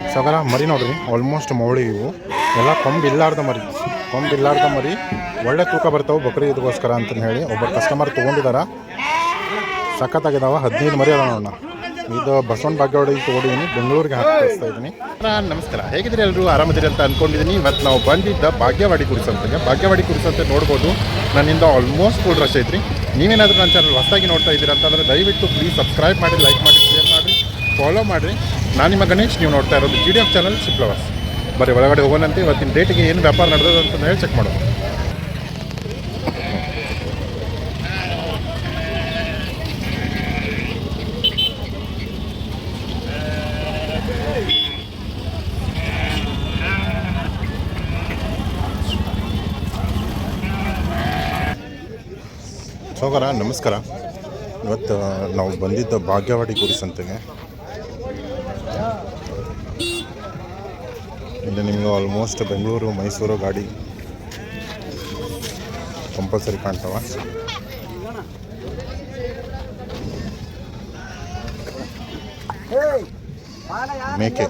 ಸಗರ ಮರಿ ನೋಡ್ರಿ ಆಲ್ಮೋಸ್ಟ್ ಮೌಳಿ ಇವು. ಎಲ್ಲ ಕೊಂಬ್ ಇಲ್ಲಾರ್ದ ಮರಿ. ಕೊಂಬ್ ಇಲ್ಲಾರ್ದ ಮರಿ. ಒಳ್ಳೆ ತೂಕ ಬರ್ತಾವೆ ಬಕ್ರಿ ಇದಕ್ಕೋಸ್ಕರ ಅಂತ ಹೇಳಿ ಒಬ್ಬ ಕಸ್ಟಮರ್ ತೊಗೊಂಡಿದಾರ. ಸಖತ್ತಾಗಿದಾವ. ಹದಿನೈದು ಮರಿ ಅದ ನೋಡೋಣ ಇದು ಬಸವನ ಭಾಗ್ಯವಾಡಿಗೆ ತೊಗೊಂಡಿದ್ದೀನಿ ಬೆಂಗಳೂರಿಗೆ ಹಾಕಿಸ್ತಾ ಇದ್ದೀನಿ ನಮಸ್ಕಾರ. ಹೇಗಿದ್ರೆ ಎಲ್ಲರೂ ಆರಾಮದಿರಿ ಅಂತ ಅನ್ಕೊಂಡಿದೀನಿ. ಇವತ್ತು ನಾವು ಬಂದಿದ್ದ ಭಾಗ್ಯವಾಡಿ ಕುರಿಸಂತೆ ಭಾಗ್ಯವಾಡಿ ಕುರಿಸಂತೆ ನೋಡ್ಬೋದು. ನನ್ನಿಂದ ಆಲ್ಮೋಸ್ಟ್ ಫುಲ್ ರಶ್ ಐತ್ರಿ. ನೀವೇನಾದರೂ ನನ್ನ ಚಾನಲ್ ಹೊಸದಾಗಿ ನೋಡ್ತಾ ಇದ್ದೀರಾ ಅಂತಂದರೆ ದಯವಿಟ್ಟು ಪ್ಲೀಸ್ ಸಬ್ಸ್ಕ್ರೈಬ್ ಮಾಡಿ ಲೈಕ್ ಮಾಡಿ ಶೇರ್ ಮಾಡಿ ಫಾಲೋ ಮಾಡಿರಿ. ನಾನು ನಿಮ್ಮ ಗಣೇಶ್, ನೀವು ನೋಡ್ತಾ ಇರೋದು ಜಿ ಡಿ ಎಫ್ ಚಾನಲ್ ಸಿಪ್ಲವಾಸ್ ಬರೀ ಒಳಗಡೆ ಹೋಗೋಣಂತೆ. ಇವತ್ತಿನ ಡೇಟಿಗೆ ಏನು ವ್ಯಾಪಾರ ನಡೆದದ ಅಂತ ಹೇಳಿ ಚೆಕ್ ಮಾಡೋದು. ಸೋಗರ, ನಮಸ್ಕಾರ. ಇವತ್ತು ನಾವು ಬಂದಿದ್ದ ಭಾಗ್ಯವಾಡಿ ಕುರಿ ಸಂತೆಗೆ. ಇಲ್ಲಿ ನಿಮಗೆ ಆಲ್ಮೋಸ್ಟ್ ಬೆಂಗಳೂರು ಮೈಸೂರು ಗಾಡಿ ಕಂಪಲ್ಸರಿ ಕಾಣ್ತಾವ. ಮೇಕೆ.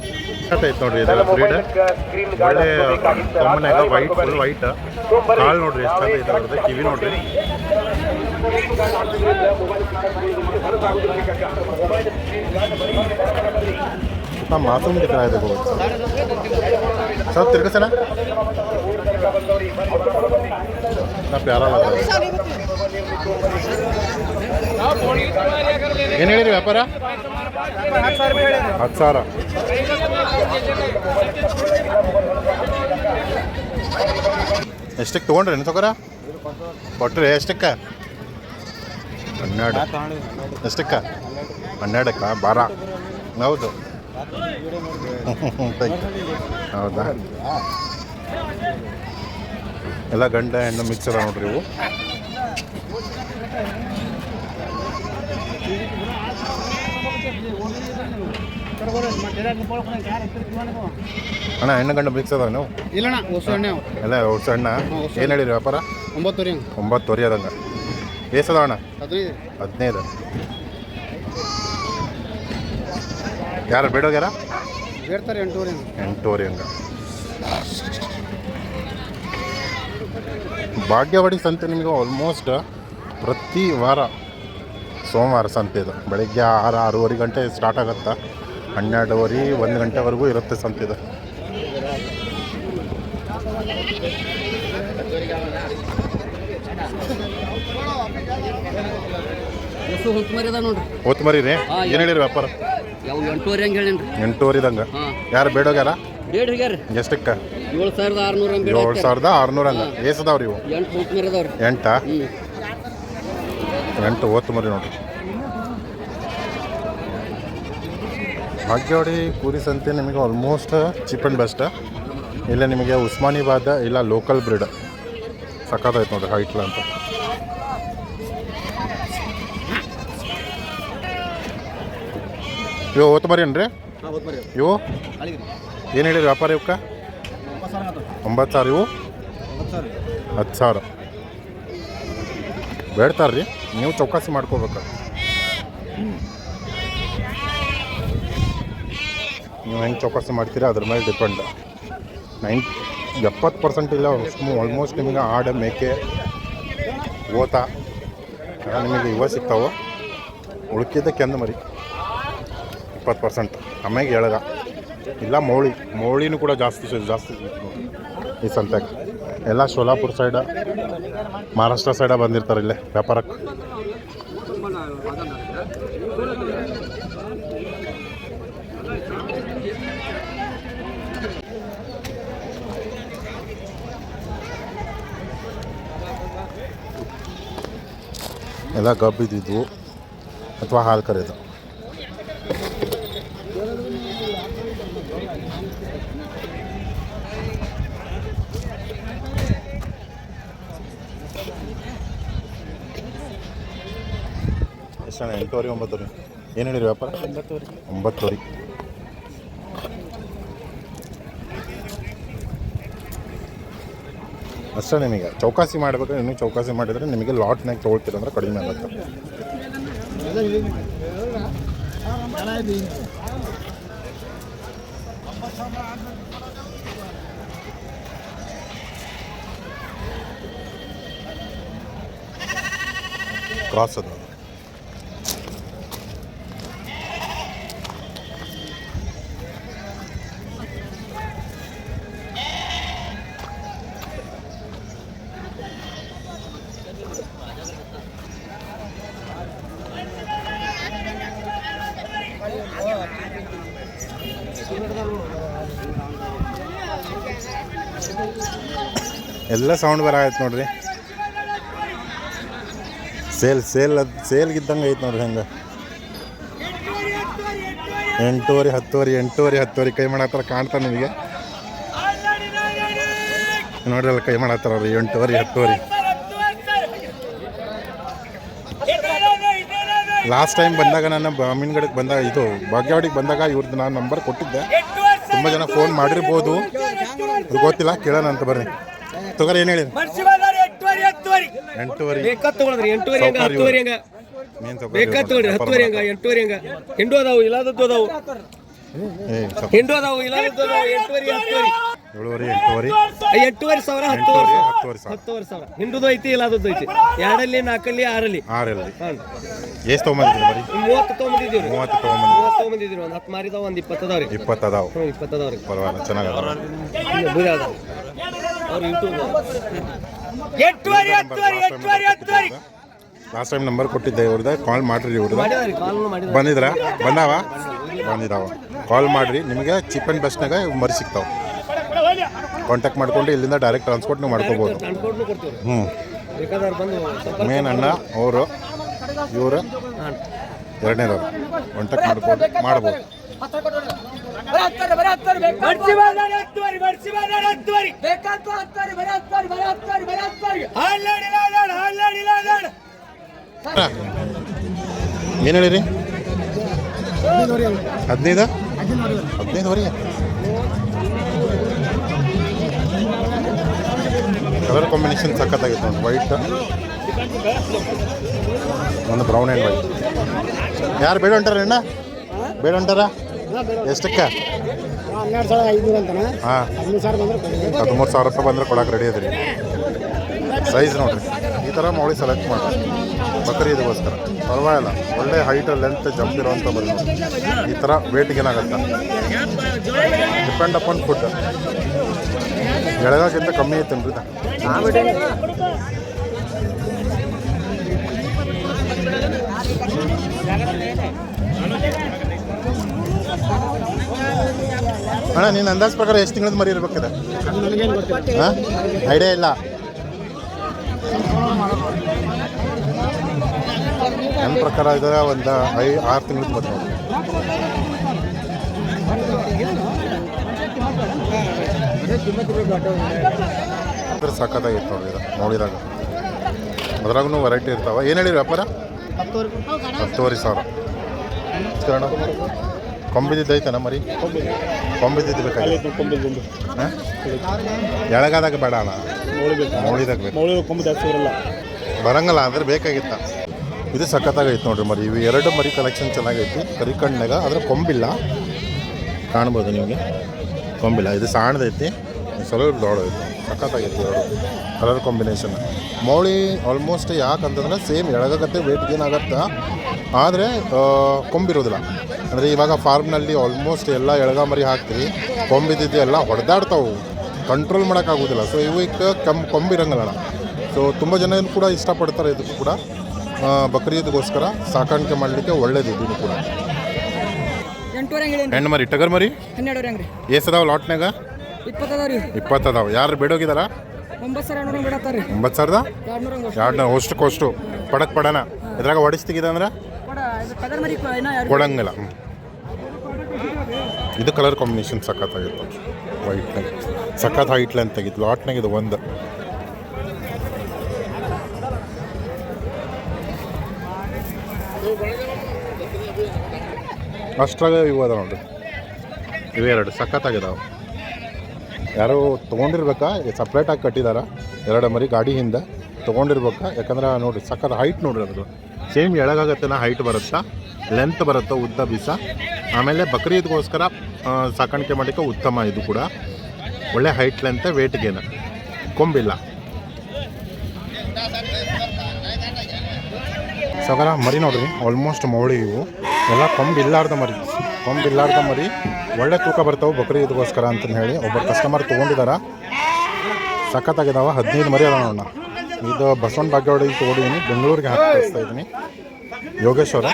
ಐತೆ ನೋಡ್ರಿ ಇದು ಬ್ರೀಡ್ ಒಳ್ಳೆ ಕಾಮನ್ ಆಗ ವೈಟ್ ಫುಲ್ ವೈಟ್ ಕಾಳು ನೋಡ್ರಿ ಎಷ್ಟು ಚಂದ ಇದೆ ಅವ್ರದ್ದು ಕಿವಿ ನೋಡ್ರಿ. ನಮ್ಮ ಮಾತು ಕಿತ್ರ ಇದೆ ಸರ್ ತಿರ್ಗಸಣ. ನಾ ಪ್ಯಾರ ಏನು ಹೇಳಿರಿ ವ್ಯಾಪಾರ? ಹತ್ತು ಸಾವಿರ. ಎಷ್ಟಕ್ಕೆ ತೊಗೊಂಡ್ರಿ ತಗೋರ? ಕೊಟ್ರಿ ಎಷ್ಟಕ್ಕೆ? ಹನ್ನೆರಡು. ಎಷ್ಟಕ್ಕ? ಹನ್ನೆರಡಕ್ಕ? ಬಾರ. ಹೌದು. ಹೌದಾ? ಎಲ್ಲ ಗಂಡ ಹೆಣ್ಣು ಮಿಕ್ಸ್ ಅದ ನೋಡ್ರಿ ಇವು. ಅಣ್ಣ ಹೆಣ್ಣು ಗಂಡು ಮಿಕ್ಸ್ ನೀವು? ಇಲ್ಲಣ್ಣ ಹೊಸ ಎಣ್ಣೆ. ಅವು. ಎಲ್ಲ ಹೊಸ ಅಣ್ಣ ಏನು ಹೇಳಿರಿ ವ್ಯಾಪಾರ? ಒಂಬತ್ತುವರೆ ಒಂಬತ್ತು ಒಂಬತ್ತುವರೆ ಅದಂಗ. ಎಷ್ಟದ ಅಣ್ಣ? ಹದಿನೈದು. ಹದಿನೈದು. ಯಾರು ಬೇಡೋಗ್ಯಾರ? ಬೇಡ್ತಾರೆ ಎಂಟೂವರೆ ಎಂಟೂವರೆ ಹಂಗ. ಭಾಗ್ಯವಾಡಿ ಸಂತೆ ನಿಮಗೆ ಆಲ್ಮೋಸ್ಟ್ ಪ್ರತಿ ವಾರ ಸೋಮವಾರ ಸಂತೆ ಇದು. ಬೆಳಗ್ಗೆ ಆರು ಆರೂವರೆ ಗಂಟೆ ಸ್ಟಾರ್ಟ್ ಆಗುತ್ತಾ? ಹನ್ನೆರಡುವರೆ ಒಂದು ಗಂಟೆವರೆಗೂ ಇರುತ್ತೆ ಸಂತೆ ಇದು. ಹೊತ್ಮರಿ ರೀ? ಏನು ಹೇಳಿರಿ ವ್ಯಾಪಾರ? ಎಂಟೂವರೆ ಹಂಗೆ ಹೇಳೇನ್ರಿ. ಎಂಟೂವರೆದಂಗೆ ಹಾಂ. ಯಾರು ಬೇಡೋಗ್ಯಾರ? ಡೇಡ್ ಹೋಗ್ಯಾರ. ಎಷ್ಟಕ್ಕೆ? ಏಳು ಸಾವಿರದ ಆರುನೂರ ಏಳು ಸಾವಿರದ ಆರುನೂರ ಹಂಗೆ. ಏಸದಾವ್ರಿ ಇವು? ಎಂಟು ಅದಾವ್ರಿ. ಎಂಟು ಓತ್ತು ಮರಿ ನೋಡ್ರಿ ಭಾಗ್ಯವಾಡಿ ಕುರಿ ಸಂತೆ ನಿಮಗೆ ಆಲ್ಮೋಸ್ಟ್ ಚೀಪ್ ಆ್ಯಂಡ್ ಬೆಸ್ಟ್ ಇಲ್ಲ ನಿಮಗೆ ಉಸ್ಮಾನಿಬಾದ, ಇಲ್ಲ ಲೋಕಲ್ ಬ್ರೀಡ್ ಸಖತ್ತಾಯ್ತು ನೋಡ್ರಿ ಹೈಟ್ಲ ಅಂತ. ಇವು ಓತ್ ಮರಿ ಏನ್ರಿ? ಇವು? ಏನು ಹೇಳಿರಿ ವ್ಯಾಪಾರ ಇವಕ್ಕೆ? ಒಂಬತ್ತು ಸಾವಿರ ಇವು? ಹತ್ತು ಸಾವಿರ. ಬೇಡ್ತಾರ್ರಿ. ನೀವು ಚೌಕಾಸಿ ಮಾಡ್ಕೋಬೇಕು. ನೀವು ಹೆಂಗೆ ಚೌಕಾಸಿ ಮಾಡ್ತೀರಾ? ಅದ್ರ ಮೇಲೆ ಡಿಪೆಂಡ್. ನೈನ್, ಎಪ್ಪತ್ತು ಪರ್ಸೆಂಟ್ ಇಲ್ಲ ಆಲ್ಮೋಸ್ಟ್ ನಿಮಗೆ ಆಡ ಮೇಕೆ, ಓತ ನಿಮಗೆ ಇವ ಸಿಗ್ತಾವೆ. ಉಳ್ಕಿದ್ದ ಕೆಂದ ಮರಿ. ಇಪ್ಪತ್ತು ಪರ್ಸೆಂಟ್. ಆಮ್ಯಾಗ ಎಳಗ. ಇಲ್ಲ, ಮೌಳಿ. ಮೌಳಿನೂ ಕೂಡ ಜಾಸ್ತಿ ಜಾಸ್ತಿ ಈ ಸಂತೆಗೆ ಎಲ್ಲ ಸೋಲಾಪುರ ಸೈಡ, ಮಹಾರಾಷ್ಟ್ರ ಸೈಡ ಬಂದಿರ್ತಾರೆ ಇಲ್ಲೇ, ವ್ಯಾಪಾರಕ್ಕೆ. ಎಲ್ಲ ಗಬ್ಬಿದ್ದಿದ್ವು ಅಥವಾ ಹಾಲು ಕರೆದು. ಎಷ್ಟು ಎಂಟೂವರೆ ಒಂಬತ್ತು ಒಂಬತ್ತುವರೆ? ಏನು ಹೇಳಿರಿ ವ್ಯಾಪಾರ? ಒಂಬತ್ತುವರೆ. ಒಂಬತ್ತುವರೆ. ಅಷ್ಟೇ ನಿಮಗೆ. ಚೌಕಾಸಿ ಮಾಡ್ಬೇಕಾದ್ರೆ ಇನ್ನೂ ಚೌಕಾಸಿ ಮಾಡಿದರೆ ನಿಮಗೆ ಲಾಟ್ನಾಗ ತೊಗೊಳ್ತೀರಂದ್ರೆ ಕಡಿಮೆ ಆಗುತ್ತೆ. ಕ್ರಾಸ್ ಅದು. ಎಲ್ಲ ಸೌಂಡ್ ಬರ ಆಯ್ತು ನೋಡ್ರಿ. ಸೇಲ್ ಸೇಲ್ ಅದು ಸೇಲ್ಗಿದ್ದಂಗೆ ಐತೆ ನೋಡ್ರಿ ಹಂಗೆ. ಎಂಟೂವರೆ, ಹತ್ತುವರೆ ಎಂಟೂವರೆ, ಹತ್ತುವರೆ ಕೈ ಮಾಡತ್ತಾರ ಕಾಣ್ತಾ ನಿಮಗೆ. ನೋಡ್ರಿ ಅಲ್ಲಿ ಕೈ ಮಾಡತ್ತಾರ ಅವ್ರಿ, ಎಂಟೂವರೆ, ಹತ್ತುವರೆ. ಲಾಸ್ಟ್ ಟೈಮ್ ಬಂದಾಗ ನಾನು ಬಾಮಿನ್ಗಡಕ್ಕೆ ಬಂದಾಗ, ಇದು ಭಾಗ್ಯವಾಡಿಗೆ ಬಂದಾಗ ಇವ್ರದ್ದು ನಾನು ನಂಬರ್ ಕೊಟ್ಟಿದ್ದೆ. ತುಂಬ ಜನ ಫೋನ್ ಮಾಡಿರ್ಬೋದು. ಗೊತ್ತಿಲ್ಲ, ಕೇಳೋಣ ಅಂತ ಬರ್ರಿ. ತಗೋರಿ ಏನು ಹೇಳಿ ಎಂಟುವರೆ. ಹತ್ತುವರೆ ಎಂಟುವರೆ ಹಂಗ ಸೌಕರ್ಯ ಹತ್ತುವರೆ ಹಂಗ. ಮೇನ್ ಬೇಕಾದ್ ತಗೊಳ್ರಿ ಹತ್ತುವರೆ ಹಂಗ ಎಂಟುವರೆ ಹಂಗ. ಹೆಂಡು ಅದಾವು ಇಲ್ಲದದ್ದು ಅದಾವು. ಏ ಸ್ವಲ್ಪ ಹೆಂಡು ಅದಾವು ಇಲ್ಲದದ್ದು ಅದಾವು ಎಂಟುವರೆ ಹತ್ತುವರೆ. ಏಳುವರೆ ಎಂಟೂವರೆ. ಸಾವಿರ ಹತ್ತುವರೆ ಹತ್ತುವರೆ ಸಾವಿರ. ಹತ್ತುವರೆ ಸಾವಿರ. ಹಿಂಡುದು ಐತಿ ಇಲ್ಲದದ್ದು ಐತಿ. ಎರಡಲ್ಲಿ ನಾಲ್ಕಲ್ಲಿ ಆರಲ್ಲಿ. ಆರಲ್ಲಿ. ಹಾಂ. ಎಷ್ಟು ತೊಗೊಂಬಂದಿದ್ರಿ ಬರೀ ಮೂವತ್ತು ತೊಗೊಂಬಂದಿದ್ದೀವಿ ಮೂವತ್ತು ತೊಗೊಂಬಂದಿ ಮೂವತ್ತು ತೊಗೊಂಬಂದಿದ್ದೀವಿ ಒಂದು ಹತ್ತು ಮಾರಿದಾವ ಒಂದು ಇಪ್ಪತ್ತು ಅದಾವ್ರಿ ಇಪ್ಪತ್ತು ಅದಾವು ಹ್ಞೂ ಇಪ್ಪತ್ತು ಅದಾವ್ರಿ ಪರವಾಗಿಲ್ಲ ಚೆನ್ನಾಗದ ಅದಾವ. ಎಂಟುವರೆ ಹತ್ತುವರೆ ಎಂಟುವರೆ ಹತ್ತುವರೆ. ಲಾಸ್ಟ್ ಟೈಮ್ ನಂಬರ್ ಕೊಟ್ಟಿದ್ದೆ ಇವ್ರದ ಕಾಲ್ ಮಾಡ್ರಿ ಇವ್ರದ ಬಂದಿದ್ರ ಕಾಲ್ನು ಮಾಡಿದಾರೆ. ಬಂದಿದ್ರಾ? ಬಂದಾವ? ಬಂದಿದಾವ. ಕಾಲ್ ಮಾಡಿರಿ. ನಿಮಗೆ ಚೀಪ್ ಆ್ಯಂಡ್ ಬೆಸ್ಟ್ನಾಗ ಮರಿ ಸಿಗ್ತಾವೆ. ಕಾಂಟ್ಯಾಕ್ಟ್ ಮಾಡ್ಕೊಂಡು ಇಲ್ಲಿಂದ ಡೈರೆಕ್ಟ್ ಟ್ರಾನ್ಸ್ಪೋರ್ಟ್ ನೀವು ಮಾಡ್ಕೋಬೋದು. ಹ್ಞೂ ಬಂದು ಮೇನ್ ಅಣ್ಣ ಅವರು ಇವರು ಎರಡನೇದವ್ರು. ಕಾಂಟ್ಯಾಕ್ಟ್ ಮಾಡ್ಬೋದು. ಬರ ಹತ್ತಾರೆ ಬರ ಹತ್ತುವರಿ ಹತ್ತುವರಿ. ಹತ್ತಾರೆ ಏನು ಹೇಳಿರಿ? ಹದಿನೈದು? ಹದಿನೈದುವರೆ. ಕಲರ್ ಕಾಂಬಿನೇಷನ್ ಸಖತ್ತಾಗಿತ್ತು ಒಂದು ವೈಟ್ ಒಂದು ಬ್ರೌನ್ ಆ್ಯಂಡ್ ವೈಟ್ ಯಾರು ಬೇಡ ಹೊಂಟಾರ ಅಣ್ಣ? ಬೇಡ ಹೊಂಟಾರ ಎಷ್ಟಕ್ಕೆ? ಹನ್ನೆರಡು ಸಾವಿರ ಅಂತಾನೆ. ಹಾಂ. ಹದಿಮೂರು ಸಾವಿರ ಬಂದ್ರೆ ಹದಿಮೂರು ಸಾವಿರ ರೂಪಾಯಿ ಬಂದ್ರೆ ಕೊಡಕ್ಕೆ ರೆಡಿ ಅದ್ರಿ. ಸೈಜ್ ನೋಡಿರಿ. ಈ ಥರ ಮಾಡಿ ಸೆಲೆಕ್ಟ್ ಮಾಡಿ ಬಕರಿ ಇದಕ್ಕೋಸ್ಕರ ಪರವಾಗಿಲ್ಲ. ಒಳ್ಳೆ ಹೈಟ್ ಲೆಂತ್ ಜಂಪ್ ಇರೋವಂಥ ಬರೀ ಈ ಥರ ವೇಟ್ಗೆ ಏನಾಗತ್ತೆ ಡಿಪೆಂಡ್ ಅಪಾನ್ ಫುಡ್ ಎಳಗಾಗಿಂತ ಕಮ್ಮಿ ಇದು? ಅಣ್ಣ ನೀನು ಅಂದಾಜು ಪ್ರಕಾರ ಎಷ್ಟು ತಿಂಗಳದ ಮರಿ ಇರ್ಬೇಕಿದೆ? ಹಾಂ? ಐಡಿಯಾ ಇಲ್ಲ. ನನ್ನ ಪ್ರಕಾರ ಇದರ ಒಂದು ಐ ಆರು ತಿಂಗಳದ ಮರಿ. ಅದ್ರ ಸಖತ್ತಾಗಿತ್ತು ನೋಡಿ ಇದು ನೋಡಿದಾಗ. ಅದ್ರಾಗೂ ವೆರೈಟಿ ಇರ್ತಾವೆ. ಏನು ಹೇಳಿ ವ್ಯಾಪಾರ? ಹತ್ತುವರೆ ಸಾವಿರ. ಕೊಂಬಿದ್ದಿದ್ದು ಐತನ ಮರಿ? ಕೊಂಬಿದ್ದು ಬೇಕಾಗಿತ್ತು ಹಾಂ? ಎಳಗಾದಾಗ ಬೇಡ ಅಣ್ಣ. ಮೌಳಿದಾಗ ಬೇಕು. ಬರಂಗಲ್ಲ ಅಂದ್ರೆ ಬೇಕಾಗಿತ್ತ. ಇದು ಸಖತ್ತಾಗೈತೆ ನೋಡ್ರಿ ಮರಿ. ಇವು ಎರಡು ಮರಿ ಕಲೆಕ್ಷನ್ ಚೆನ್ನಾಗೈತಿ. ಕರಿಕಣ್ಣಾಗ ಅದ್ರ ಕೊಂಬಿಲ್ಲ. ಕಾಣ್ಬೋದು ನಿಮಗೆ? ಕೊಂಬಿಲ್ಲ. ಇದು ಸಣ್ಣದೈತಿ. ಸ್ವಲ್ಪ ದೊಡ್ಡದೈತಿ ಸಖತ್ತಾಗಿತ್ತು ಎರಡು ಕಲರ್ ಕಾಂಬಿನೇಷನ್ ಮೌಳಿ ಆಲ್ಮೋಸ್ಟ್ ಯಾಕಂತಂದ್ರೆ ಸೇಮ್ ಎಳಗತ್ತೆ ವೇಟ್ ಏನಾಗತ್ತೆ ಆದರೆ ಕೊಂಬಿರೋದಿಲ್ಲ ಅಂದರೆ ಇವಾಗ ಫಾರ್ಮ್ನಲ್ಲಿ ಆಲ್ಮೋಸ್ಟ್ ಎಲ್ಲ ಎಳಗ ಮರಿ ಹಾಕ್ತೀವಿ. ಕೊಂಬಿದ್ದಿದ್ದು ಎಲ್ಲ ಹೊಡೆದಾಡ್ತಾವು. ಕಂಟ್ರೋಲ್ ಮಾಡೋಕ್ಕಾಗೋದಿಲ್ಲ ಸೊ ಇವು ಈಗ ಕಮ್ ಕೊಂಬಿರಂಗಲ್ಲ ಸೊ ತುಂಬ ಜನ ಕೂಡ ಇಷ್ಟಪಡ್ತಾರೆ ಇದಕ್ಕೂ ಕೂಡ. ಆ, ಬಕ್ರೀದ್ಗೋಸ್ಕರ ಸಾಕಾಣಿಕೆ ಮಾಡಲಿಕ್ಕೆ ಒಳ್ಳೇದು ಇದನ್ನು ಕೂಡ. ಹೆಣ್ಣು ಮರಿ ಟಗರ್ ಮರಿ? ಹನ್ನೆರಡು ಎಸ್ ಅದಾವ ಲಾಟ್ನಾಗ ಇಪ್ಪತ್ತದ ಅದಾವ ಯಾರು ಬೇಡೋಗಿದಾರ ಒಂಬತ್ತು ಸಾವಿರದ ಅಷ್ಟಕ್ಕೆ ಅಷ್ಟು. ಪಡಕ್ ಪಡನ ಇದ್ರಾಗ ಹೊಡಿಸ್ತಿಗಿದೆ ಅಂದ್ರೆ? ಎರಡು ಕೊಡಂಗಿಲ್ಲ. ಇದು ಕಲರ್ ಕಾಂಬಿನೇಷನ್ ಸಖತ್ತಾಗಿತ್ತು. ವೈಟ್ನಾಗ ಸಖತ್ ಹೈಟ್ಲೆ ಅಂತ ತೆಗಿತ್ತು ಲಾಟ್ನಾಗ ಇದು ಒಂದು. ಅಷ್ಟ್ರಾಗ ಇವು ಅದ ನೋಡ್ರಿ. ಇವೆರಡು ಸಖತ್ತಾಗಿದಾವೆ. ಯಾರೋ ತೊಗೊಂಡಿರ್ಬೇಕಾ? ಸಪ್ರೇಟಾಗಿ ಕಟ್ಟಿದಾರ? ಎರಡು ಮರಿ ಗಾಡಿ ಹಿಂದೆ. ತೊಗೊಂಡಿರ್ಬೇಕ? ಯಾಕಂದ್ರೆ ನೋಡಿರಿ ಸಕ್ಕತ್ ಹೈಟ್ ನೋಡ್ರಿ ಅದ್ರ ಸೇಮ್ ಎಳಗಾಗತ್ತೆನ ಹೈಟ್ ಬರುತ್ತಾ? ಲೆಂತ್ ಬರುತ್ತಾ, ಉದ್ದ ಬೀಸ? ಆಮೇಲೆ ಬಕ್ರೀದ್ಗೋಸ್ಕರ ಸಾಕಾಣಿಕೆ ಮಾಡಿಕ ಉತ್ತಮ ಇದು ಕೂಡ. ಒಳ್ಳೆ ಹೈಟ್ ಲೆಂತ್ ವೇಟ್ ಗೇನ್ ಕೊಂಬಿಲ್ಲ. ಸಗರ ಮರಿ ನೋಡ್ರಿ ಆಲ್ಮೋಸ್ಟ್ ಮೌಳಿ ಇವು. ಎಲ್ಲ ಕೊಂಬಿಲ್ಲಾರ್ದ ಮರಿ. ಕೊಂಬಿಲ್ಲಾರ್ದ ಮರಿ ಒಳ್ಳೆ ತೂಕ ಬರ್ತಾವೆ ಬಕ್ರಿ ಇದಕ್ಕೋಸ್ಕರ ಅಂತಂದು ಹೇಳಿ ಒಬ್ಬರು ಕಸ್ಟಮರ್ ತೊಗೊಂಡಿದ್ದಾರೆ ಸಖತ್ತಾಗಿದ್ದಾವೆ ಹದಿನೈದು ಮರಿ ಅದಾವ ನೋಡೋಣ ಇದು ಬಸವನ ಬಾಗೇವಾಡಿಗೆ ತೊಗೊಂಡಿದ್ದೀನಿ ಬೆಂಗಳೂರಿಗೆ ಹಾಕಿ ಕಳಿಸ್ತಾ ಇದ್ದೀನಿ ಯೋಗೇಶ್ವರ.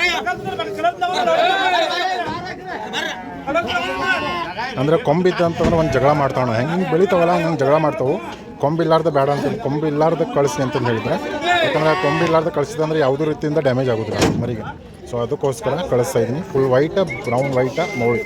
ಅಂದರೆ ಕೊಂಬಿದ್ದ ಅಂತಂದ್ರೆ ಒಂದು ಜಗಳ ಮಾಡ್ತಾವಣ ಹೆಂಗೆ ಹಿಂಗೆ ಬೆಳಿತಾವಲ್ಲ, ಹಂಗೆ ಜಗಳ ಮಾಡ್ತಾವೆ. ಕೊಂಬಿಲ್ಲಾರ್ದ ಬೇಡ ಅಂತ ಕೊಂಬಿಲ್ಲಾರ್ದ ಕಳಿಸಿ ಅಂತಂದು ಹೇಳಿದ್ರೆ ಯಾಕಂದ್ರೆ ಕೊಂಬಿಲ್ಲಾರ್ದ ಕಳಿಸಿದಂದ್ರೆ ಯಾವುದೇ ರೀತಿಯಿಂದ ಡ್ಯಾಮೇಜ್ ಆಗೋದಿಲ್ಲ ಮರಿಗೆ. ಸೊ ಅದಕ್ಕೋಸ್ಕರ ಕಳಿಸ್ತಾ ಇದ್ದೀನಿ. Full white brown white ಮೌಳಿ